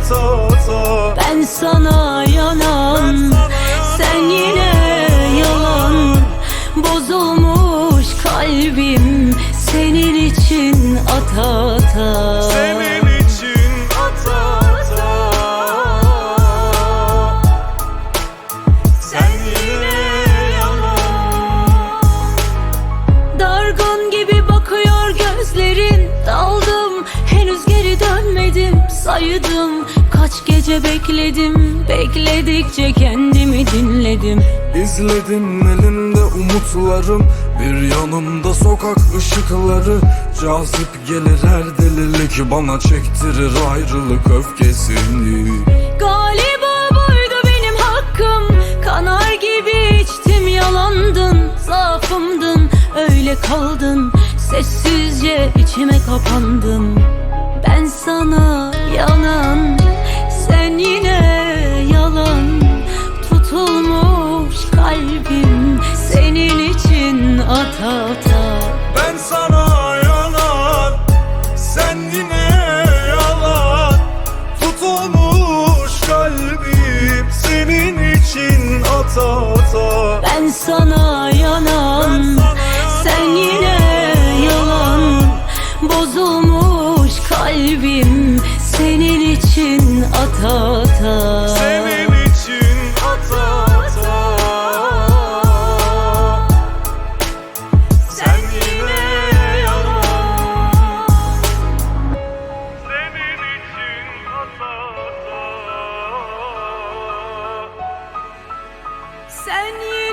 ata ata Ben sana yanan Sen yine yalan. Bozulmuş kalbim Senin için ata ata Saydım. Kaç gece bekledim Bekledikçe kendimi dinledim. İzledim elimde umutlarım Bir yanımda sokak ışıkları. Cazip gelir her delilik Bana çektirir ayrılık öfkesini. Galiba buydu benim hakkım. Kanar gibi içtim yalandın Zaafımdın. Öyle kaldın Sessizce içime kapandın. Ben sana yanan Sen yine yalan. Tutulmuş kalbim Senin için ata ata. Ben sana yalan. Sen yine yalan. Tutulmuş kalbim Senin için ata ata. Ben sana yanan Sen yine yalan. Bozulmuş kalbim senin için ata ata. Senin için ata ata. Sen yine yana Senin için ata ata. Sen yine